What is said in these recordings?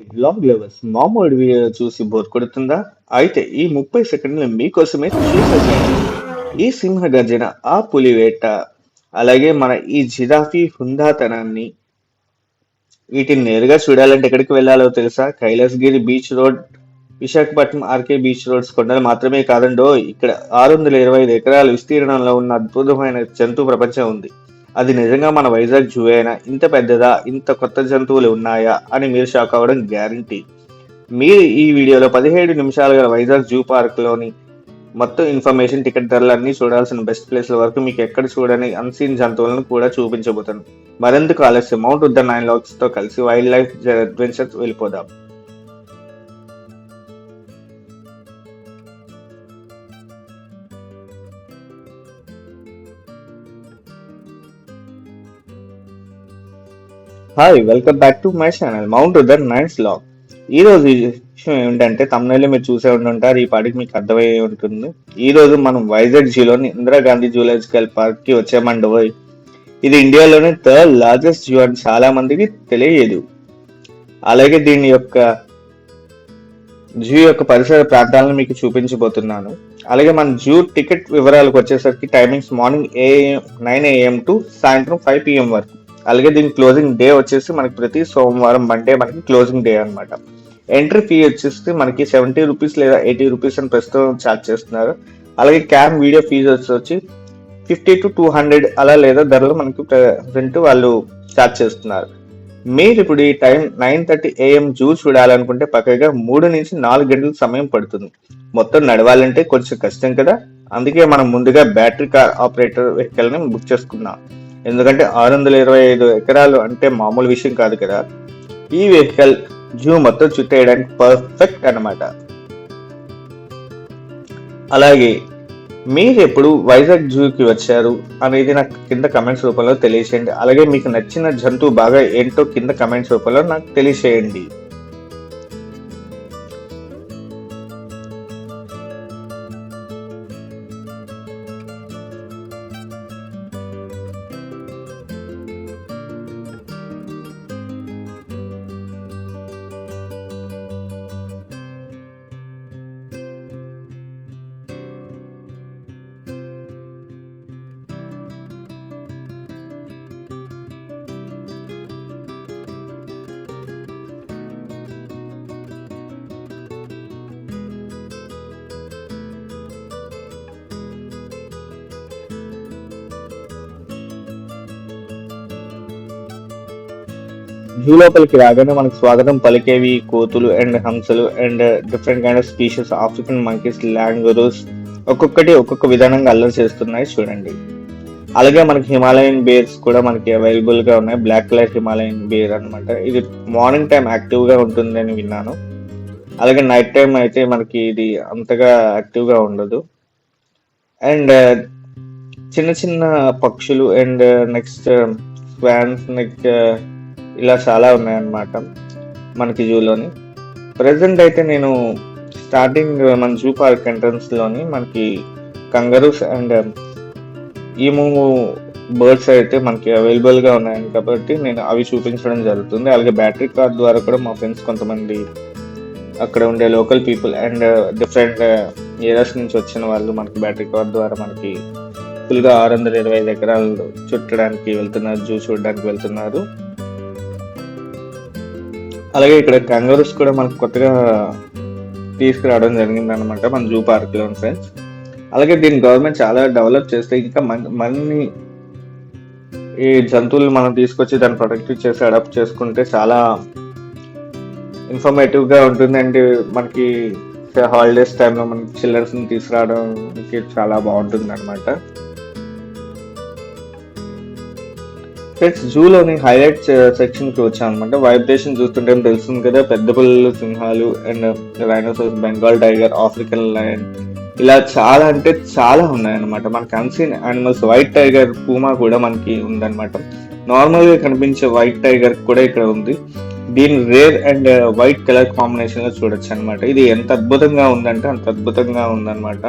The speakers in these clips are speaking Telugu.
బ్లాగ్ లెవెల్స్ మామూలు వీడియో చూసి బోర్ కొడుతుందా? అయితే ఈ ముప్పై సెకండ్లు మీకోసమే చూసేసాను ఈ సింహ గర్జన ఆ పులివేట అలాగే మన ఈ జిరాఫీ హుందాతనాన్ని వీటిని నేరుగా చూడాలంటే ఎక్కడికి వెళ్ళాలో తెలుసా? Kailasagiri beach road Visakhapatnam RK beach roads కొండలు మాత్రమే కాదండో ఇక్కడ ఆరు వందల ఇరవై ఐదు ఎకరాల విస్తీర్ణంలో ఉన్న అద్భుతమైన జంతు ప్రపంచం ఉంది. అది నిజంగా మన వైజాగ్ జూ అయినా ఇంత పెద్దదా ఇంత కొత్త జంతువులు ఉన్నాయా అని మీరు షాక్ అవ్వడం గ్యారంటీ. మీరు ఈ వీడియోలో పదిహేడు నిమిషాలు గల వైజాగ్ జూ పార్క్లోని మొత్తం ఇన్ఫర్మేషన్ టికెట్ ధరలన్నీ చూడాల్సిన బెస్ట్ ప్లేస్ల వరకు మీకు ఎక్కడ చూడని అన్సీన్ జంతువులను కూడా చూపించబోతాను మరెందుకు ఆలస్యం. మౌంట్ ఉద్దర్ నైన్ లాక్స్తో కలిసి వైల్డ్ లైఫ్ అడ్వెంచర్స్ వెళ్ళిపోదాం. Hi welcome back to my channel mount ఉదర్ nines log ఈ రోజు ఈ విషయం ఏంటంటే తమిళలో మీరు చూసే ఉంటారు ఈ పాటికి మీకు అర్థమయ్యే ఉంటుంది. ఈ రోజు మనం వైజాగ్ జూలోని ఇందిరాగాంధీ జూలాజికల్ పార్క్కి వచ్చామండి పోయి ఇది ఇండియాలోని థర్డ్ లార్జెస్ట్ జూ అని చాలా మందికి తెలియదు. అలాగే దీని యొక్క జూ యొక్క పరిసర ప్రాంతాలను మీకు చూపించబోతున్నాను. అలాగే మన జూ టికెట్ వివరాలకు వచ్చేసరికి timings morning AM nine AM to సాయంత్రం ఫైవ్ పిఎం వరకు. అలాగే దీని క్లోజింగ్ డే వచ్చేసి మనకి ప్రతి సోమవారం మండే మనకి క్లోజింగ్ డే అన్నమాట. ఎంట్రీ ఫీ వచ్చేసి మనకి సెవెంటీ రూపీస్ లేదా ఎయిటీ రూపీస్ అని ప్రస్తుతం ఛార్జ్ చేస్తున్నారు. అలాగే క్యామ్ వీడియో ఫీజు వచ్చి ఫిఫ్టీ టు టూ హండ్రెడ్ అలా లేదా ధరలు మనకి ప్రజెంట్ వాళ్ళు ఛార్జ్ చేస్తున్నారు. మీరు ఇప్పుడు ఈ time nine thirty AM zoo చూడాలనుకుంటే పక్కగా మూడు నుంచి నాలుగు గంటల సమయం పడుతుంది. మొత్తం నడవాలంటే కొంచెం కష్టం కదా. అందుకే మనం ముందుగా బ్యాటరీ కార్ ఆపరేటర్ వెహికల్ని బుక్ చేసుకున్నాం ఎందుకంటే ఆరు వందల ఇరవై ఐదు ఎకరాలు అంటే మామూలు విషయం కాదు కదా. ఈ వెహికల్ జూ మొత్తం చుట్టేయడానికి పర్ఫెక్ట్ అన్నమాట. అలాగే మీరు ఎప్పుడు వైజాగ్ జూకి వచ్చారు అనేది నాకు కింద కమెంట్స్ రూపంలో తెలియచేయండి. అలాగే మీకు నచ్చిన జంతువు బాగా ఏంటో కింద కమెంట్స్ రూపంలో నాకు తెలియచేయండి. జూ లోపలికి రాగానే మనకు స్వాగతం పలికేవి కోతులు అండ్ హంసలు and different kind of species African monkeys langurs ఒక్కొక్కటి ఒక్కొక్క విధానంగా అల్లరి చేస్తున్నాయి చూడండి. అలాగే మనకి హిమాలయన్ బేర్స్ కూడా మనకి అవైలబుల్గా ఉన్నాయి బ్లాక్ కలర్ హిమాలయన్ బేర్ అనమాట ఇది మార్నింగ్ టైం యాక్టివ్గా ఉంటుంది అని విన్నాను. అలాగే నైట్ టైం అయితే మనకి ఇది అంతగా యాక్టివ్గా ఉండదు. అండ్ చిన్న చిన్న పక్షులు అండ్ నెక్స్ట్ స్వాన్స్ నెక్స్ట్ ఇలా చాలా ఉన్నాయన్నమాట మనకి జూలోని. ప్రజెంట్ అయితే నేను స్టార్టింగ్ మన జూ పార్క్ ఎంట్రన్స్లోని మనకి kangaroos and um, emu birds అయితే మనకి అవైలబుల్గా ఉన్నాయి కాబట్టి నేను అవి చూపించడం జరుగుతుంది. అలాగే బ్యాటరీ కార్ ద్వారా కూడా మా ఫ్రెండ్స్ కొంతమంది అక్కడ ఉండే local people and different areas నుంచి వచ్చిన వాళ్ళు మనకి బ్యాటరీ కార్ ద్వారా మనకి ఫుల్గా ఆరు వందల ఇరవై ఐదు ఎకరాలు చుట్టడానికి వెళ్తున్నారు జూ చూడడానికి వెళ్తున్నారు. అలాగే ఇక్కడ కంగారూస్ కూడా మనకు కొత్తగా తీసుకురావడం జరిగింది అనమాట మన జూ పార్క్లో ఫ్రెండ్స్ అలాగే దీన్ని గవర్నమెంట్ చాలా డెవలప్ చేస్తే ఇంకా మన్ని ఈ జంతువులు మనం తీసుకొచ్చి దాన్ని ప్రొటెక్ట్ చేసి అడాప్ట్ చేసుకుంటే చాలా ఇన్ఫర్మేటివ్గా మనకి హాలిడేస్ టైంలో మనకి చిల్డ్రన్స్ తీసుకురావడానికి చాలా బాగుంటుంది అనమాట ఫ్రెండ్స్ జూలోని హైలైట్ సెక్షన్కి వచ్చాం అనమాట వైబ్రేషన్ చూస్తుంటే తెలుస్తుంది కదా పెద్ద పిల్లలు సింహాలు and rhinoceros Bengal tiger African lion. ఇలా చాలా అంటే చాలా ఉన్నాయన్నమాట. మనకి unseen animals white tiger puma కూడా మనకి ఉందన్నమాట. నార్మల్గా కనిపించే వైట్ టైగర్ కూడా ఇక్కడ ఉంది. దీని రేర్ అండ్ వైట్ కలర్ కాంబినేషన్లో చూడొచ్చు అనమాట ఇది ఎంత అద్భుతంగా ఉందంటే అంత అద్భుతంగా ఉందన్నమాట.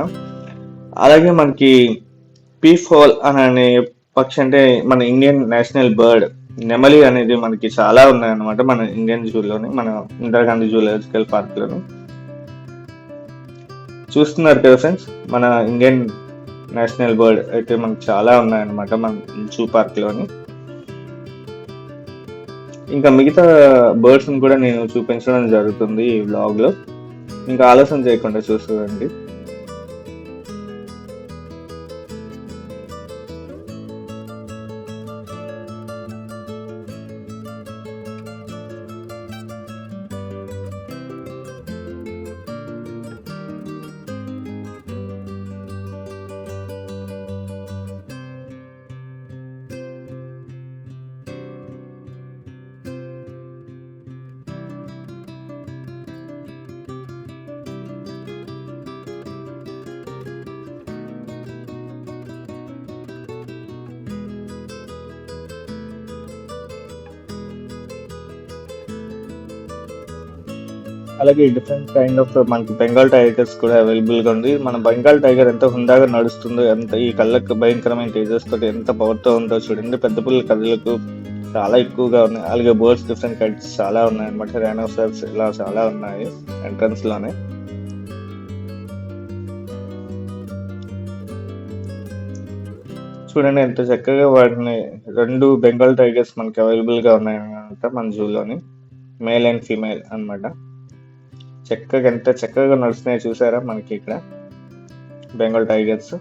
అలాగే మనకి పీఫ్ హోల్ అని అనే పక్షి అంటే మన ఇండియన్ నేషనల్ బర్డ్ నెమలి అనేది మనకి చాలా ఉన్నాయన్నమాట మన ఇండియన్ జూలోని మన ఇందిరాగాంధీ జూలాజికల్ పార్క్లోని చూస్తున్నారు కదా ఫ్రెండ్స్ మన ఇండియన్ నేషనల్ బర్డ్ అయితే మనకు చాలా ఉన్నాయన్నమాట మన జూ పార్క్లోని. ఇంకా మిగతా బర్డ్స్ కూడా నేను చూపించడం జరుగుతుంది ఈ వ్లాగ్లో. ఇంకా ఆలస్యం చేయకుండా చూస్తుందండి అలాగే డిఫరెంట్ కైండ్ ఆఫ్ మనకి బెంగాల్ టైగర్స్ కూడా అవైలబుల్గా ఉంది. మన బెంగాల్ టైగర్ ఎంత హుందాగా నడుస్తుందో ఎంత ఈ కళ్ళకు భయంకరమైన తేజస్ తోటి ఎంత పవర్తో ఉందో చూడండి. పెద్ద పిల్లల కథలకు చాలా ఎక్కువగా ఉన్నాయి. అలాగే బర్డ్స్ డిఫరెంట్ కైట్స్ చాలా ఉన్నాయి అనమాట రైనోసర్స్ ఇలా చాలా ఉన్నాయి ఎంట్రన్స్లోనే. చూడండి ఎంత చక్కగా వాటిని రెండు బెంగాల్ టైగర్స్ మనకి అవైలబుల్గా ఉన్నాయి అనమాట మన జూలోని. మేల్ అండ్ ఫీమేల్ అన్నమాట. చక్కగా ఎంత చక్కగా నడుస్తున్నాయో చూసారా మనకి ఇక్కడ బెంగాల్ టైగర్స్.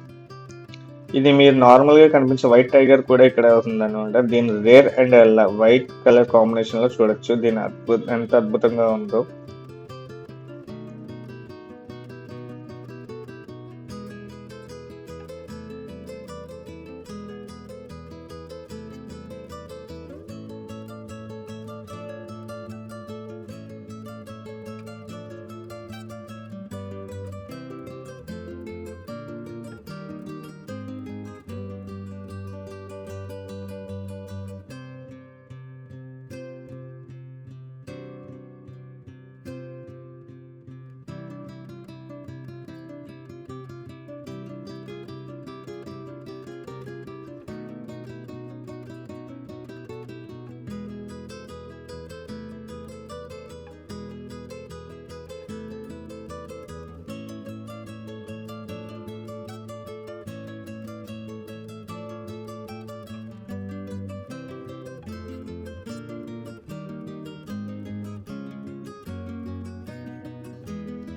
ఇది మీరు నార్మల్గా కనిపించే వైట్ టైగర్ కూడా ఇక్కడ అవుతుంది అనమాట దీని రేర్ అండ్ వైట్ కలర్ కాంబినేషన్లో చూడొచ్చు. దీని అద్భుత ఎంత అద్భుతంగా ఉందో.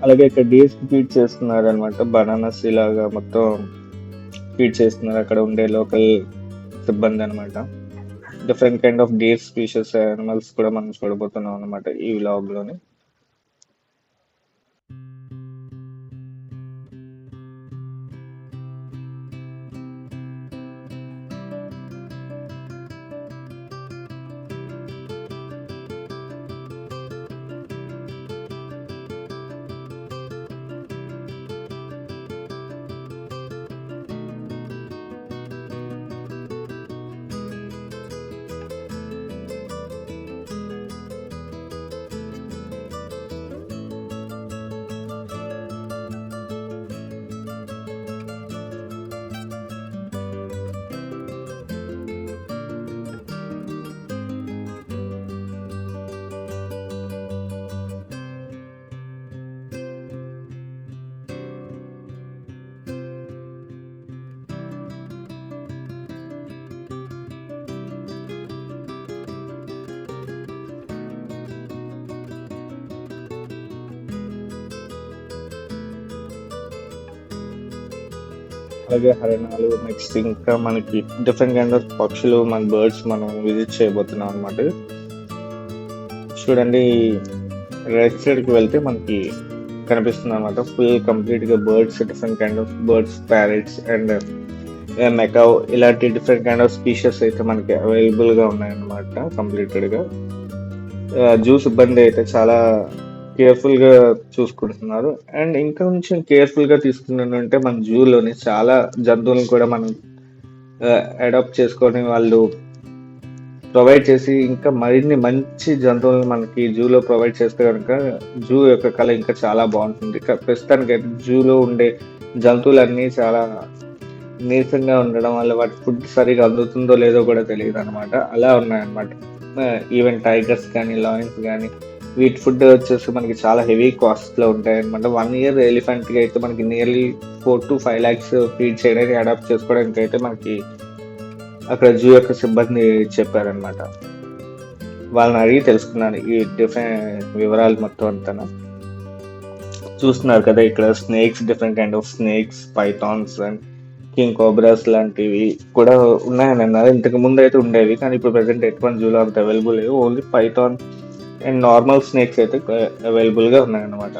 అలాగే ఇక్కడ డేస్ ఫీడ్ చేస్తున్నారు అనమాట బనానాస్ ఇలాగా మొత్తం ఫీడ్ చేస్తున్నారు. అక్కడ ఉండే లోకల్ సిబ్బంది అనమాట different kind of deer species animals కూడా మనం చూడబోతున్నాం అనమాట ఈ వ్లాగ్ అలాగే హరణాలు నెక్స్ట్ ఇంకా మనకి డిఫరెంట్ కైండ్ ఆఫ్ పక్షులు మన బర్డ్స్ మనం విజిట్ చేయబోతున్నాం అనమాట చూడండి రైట్ సైడ్కి వెళ్తే మనకి కనిపిస్తుంది అనమాట ఫుల్ కంప్లీట్గా birds different kind of birds parrots and macaw ఇలాంటి డిఫరెంట్ కైండ్ ఆఫ్ స్పీషియస్ అయితే మనకి అవైలబుల్గా ఉన్నాయన్నమాట కంప్లీటెడ్గా. Uh, జూ సిబ్బంది అయితే చాలా కేర్ఫుల్గా చూసుకుంటున్నారు. అండ్ ఇంకా కొంచెం కేర్ఫుల్గా తీసుకున్నానంటే మన జూలోని చాలా జంతువులను కూడా మనం అడాప్ట్ చేసుకొని వాళ్ళు ప్రొవైడ్ చేసి ఇంకా మరిన్ని మంచి జంతువులను మనకి జూలో ప్రొవైడ్ చేస్తే కనుక జూ యొక్క కళ ఇంకా చాలా బాగుంటుంది. క- ప్రస్తుతానికి అయితే జూలో ఉండే జంతువులన్నీ చాలా నీరసంగా ఉండడం వల్ల వాటి ఫుడ్ సరిగా అందుతుందో లేదో కూడా తెలియదు అనమాట అలా ఉన్నాయన్నమాట. ఈవెన్ టైగర్స్ కానీ లాయన్స్ కానీ వీటి ఫుడ్ వచ్చేసి మనకి చాలా హెవీ కాస్ట్లో ఉంటాయి అనమాట. వన్ ఇయర్ ఎలిఫెంట్కి అయితే మనకి nearly four to five lakhs feed చేయడానికి అడాప్ట్ చేసుకోవడానికి అయితే మనకి అక్కడ జూ యొక్క సిబ్బంది చెప్పారనమాట. వాళ్ళని అడిగి తెలుసుకున్నాను ఈ డిఫరెంట్ వివరాలు మొత్తం అంతా చూస్తున్నారు కదా ఇక్కడ snakes different kind of snakes pythons and king cobras లాంటివి కూడా ఉన్నాయని అన్నారు. ఇంతకు ముందు అయితే ఉండేవి కానీ ఇప్పుడు ప్రజెంట్ ఎటువంటి జూలో అంత అవైలబుల్ లేవు. Only python and normal snakes అయితే అవైలబుల్గా ఉన్నాయన్నమాట.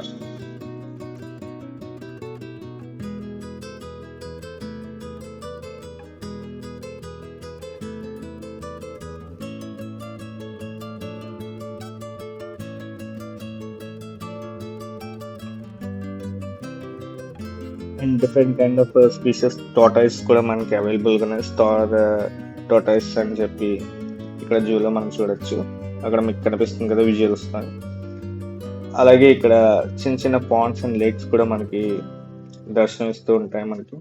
And different kind of species tortoise కూడా మనకి అవైలబుల్గా ఉన్నాయి స్టార్ టోటాయిస్ అని చెప్పి ఇక్కడ జూలో మనం చూడొచ్చు. అక్కడ మీకు కనిపిస్తుంది కదా విజువల్స్ అలాగే ఇక్కడ చిన్న చిన్న పాండ్స్ అండ్ లేక్స్ కూడా మనకి దర్శనమిస్తూ ఉంటాయి మనకి.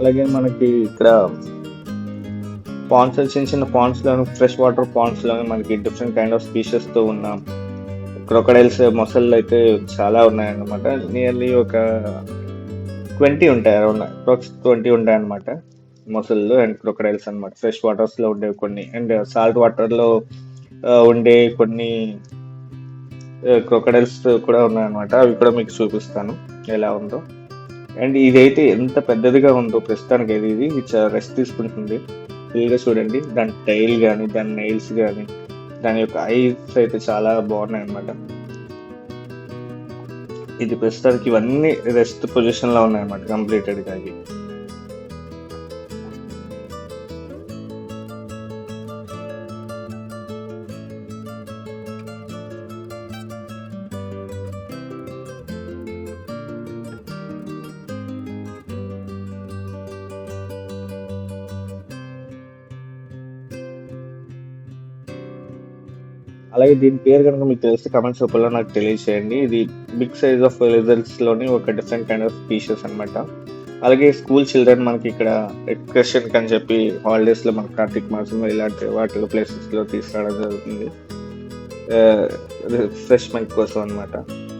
అలాగే మనకి ఇక్కడ పాండ్స్ చిన్న చిన్న పాండ్స్లోను ఫ్రెష్ వాటర్ పాండ్స్ మనకి డిఫరెంట్ కైండ్ ఆఫ్ స్పీషెస్తో ఉన్న క్రొకడైల్స్ మొసళ్ళు అయితే చాలా ఉన్నాయన్నమాట. నియర్లీ ఒక ట్వంటీ ఉంటాయి అరౌండ్ అప్రాక్స్ ట్వంటీ ఉంటాయన్నమాట మొసళ్ళు అండ్ క్రొకడైల్స్ అన్నమాట. ఫ్రెష్ వాటర్స్లో ఉండేవి కొన్ని అండ్ సాల్ట్ వాటర్లో ఉండే కొన్ని క్రొకడైల్స్ కూడా ఉన్నాయన్నమాట. అవి కూడా మీకు చూపిస్తాను ఎలా ఉందో. అండ్ ఇదైతే ఎంత పెద్దదిగా ఉందో ప్రస్తుతానికి అయితే ఇది రెస్ట్ తీసుకుంటుంది. ఫుల్గా చూడండి. దాని టైల్ కానీ దాని నెయిల్స్ కానీ దాని యొక్క ఐస్ అయితే చాలా బాగున్నాయి అన్నమాట. ఇది ప్రస్తుతానికి ఇవన్నీ రెస్ట్ పొజిషన్ ఉన్నాయన్నమాట ఉన్నాయి అన్నమాట ఇవి అలాగే దీని పేరు కనుక మీకు తెలిస్తే కమెంట్స్ రూపంలో నాకు తెలియజేయండి ఇది బిగ్ సైజ్ ఆఫ్లోని ఒక డిఫరెంట్ కైండ్ ఆఫ్ స్పీషియస్ అన్నమాట. అలాగే స్కూల్ చిల్డ్రన్ మనకి ఇక్కడ ఎక్స్కర్షన్ అని చెప్పి హాలిడేస్లో మనకి కార్తీక మాసంలో ఇలాంటి వాటిలో ప్లేసెస్లో తీసుకురావడం జరుగుతుంది. రిఫ్రెష్మెంట్ కోసం అనమాట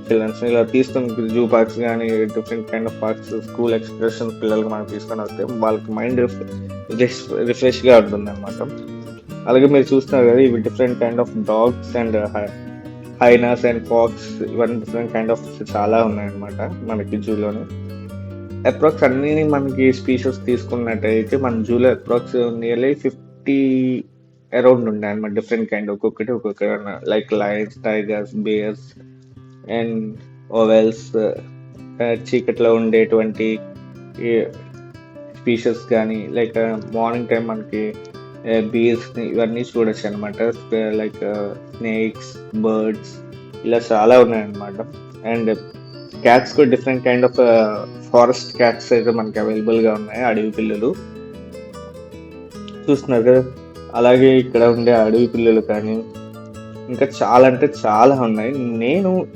చిల్డ్రన్స్ ఇలా తీసుకుని జూ పార్క్స్ కానీ different kind of parks school excursion పిల్లలకి మనం తీసుకొని వస్తే వాళ్ళకి మైండ్ రిఫ్రెష్గా ఉంటుంది అనమాట అలాగే మీరు చూస్తున్నారు కదా ఇవి different kind of dogs and hyenas and fox ఇవన్నీ డిఫరెంట్ కైండ్ ఆఫ్ చాలా ఉన్నాయన్నమాట మనకి జూలోని. అప్రాక్స్ అన్ని మనకి స్పీషస్ తీసుకున్నట్టయితే మన జూలో అప్రాక్స్ నియర్లీ ఫిఫ్టీ అరౌండ్ ఉండే అనమాట డిఫరెంట్ కైండ్ ఒక్కొక్కటి ఒక్కొక్కటి like lions tigers bears and owls చీకట్లో ఉండేటువంటి స్పీషెస్ కానీ లైక్ మార్నింగ్ టైం మనకి బీర్స్ ఇవన్నీ చూడొచ్చు అనమాట లైక్ స్నేక్స్ బర్డ్స్ ఇలా చాలా ఉన్నాయన్నమాట. అండ్ క్యాట్స్ కూడా different kind of forest cats అయితే మనకి అవైలబుల్గా ఉన్నాయి అడవి పిల్లలు. చూస్తున్నారు కదా? అలాగే ఇక్కడ ఉండే అడవి పిల్లలు కానీ ఇంకా చాలా అంటే చాలా ఉన్నాయి. నేను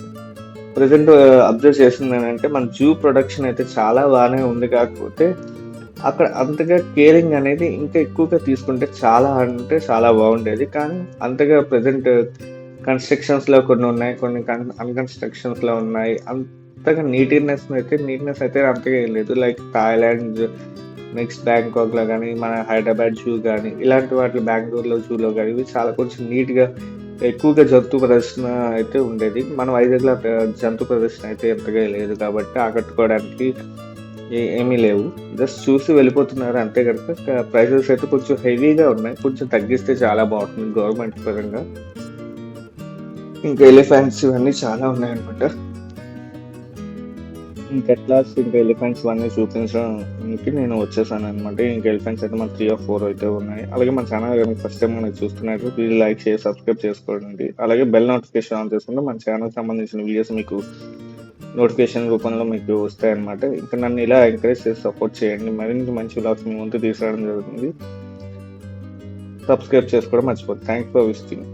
ప్రజెంట్ అబ్జర్వ్ చేస్తున్నానంటే మన జూ ప్రొడక్షన్ అయితే చాలా బాగానే ఉంది. కాకపోతే అక్కడ అంతగా కేరింగ్ అనేది ఇంకా ఎక్కువగా తీసుకుంటే చాలా అంటే చాలా బాగుండేది. కానీ అంతగా ప్రజెంట్ కన్స్ట్రక్షన్స్లో కొన్ని ఉన్నాయి కొన్ని కన్ అన్కన్స్ట్రక్షన్స్లో ఉన్నాయి. అంతగా నీట్నెస్ అయితే నీట్నెస్ అయితే అంతగా ఏం లేదు. లైక్ థాయిలాండ్ నెక్స్ట్ బ్యాంకాక్లో కానీ మన హైదరాబాద్ జూ కానీ ఇలాంటి వాటి బెంగళూరులో జూలో కానీ ఇవి చాలా కొంచెం నీట్గా ఎక్కువగా జంతు ప్రదర్శన అయితే ఉండేది. మన వైజాగ్లో జంతు ప్రదర్శన అయితే ఎంతగా లేదు కాబట్టి ఆకట్టుకోవడానికి ఏమీ లేవు. జస్ట్ చూసి వెళ్ళిపోతున్నారు అంతే కనుక. ప్రైసెస్ అయితే కొంచెం హెవీగా ఉన్నాయి. కొంచెం తగ్గిస్తే చాలా బాగుంటుంది గవర్నమెంట్ పరంగా. ఇంకా ఎలిఫెంట్స్ ఇవన్నీ చాలా ఉన్నాయన్నమాట. ఇంకా ఇంకా ఎలిఫెంట్స్ ఇవన్నీ చూపించడానికి నేను వచ్చేసాను అనమాట ఇంకా ఎలిఫెంట్స్ అయితే మన త్రీ ఆర్ ఫోర్ అయితే ఉన్నాయి. అలాగే మన ఛానల్ కనుక ఫస్ట్ టైం మనకి చూస్తున్నట్టు ప్లీజ్ లైక్ చేసి సబ్స్క్రైబ్ చేసుకోండి. అలాగే బెల్ నోటిఫికేషన్ ఆన్ చేసుకుంటే మన ఛానల్ సంబంధించిన వీడియోస్ మీకు నోటిఫికేషన్ రూపంలో మీకు వస్తాయన్నమాట. ఇంకా నన్ను ఇలా ఎంకరేజ్ చేసి సపోర్ట్ చేయండి. మరిన్ని మంచి వ్లాగ్స్ మీ ముందు తీసుకురావడం జరుగుతుంది. సబ్స్క్రైబ్ చేసుకోవడం మర్చిపోతుంది థ్యాంక్స్ ఫర్ విజిటింగ్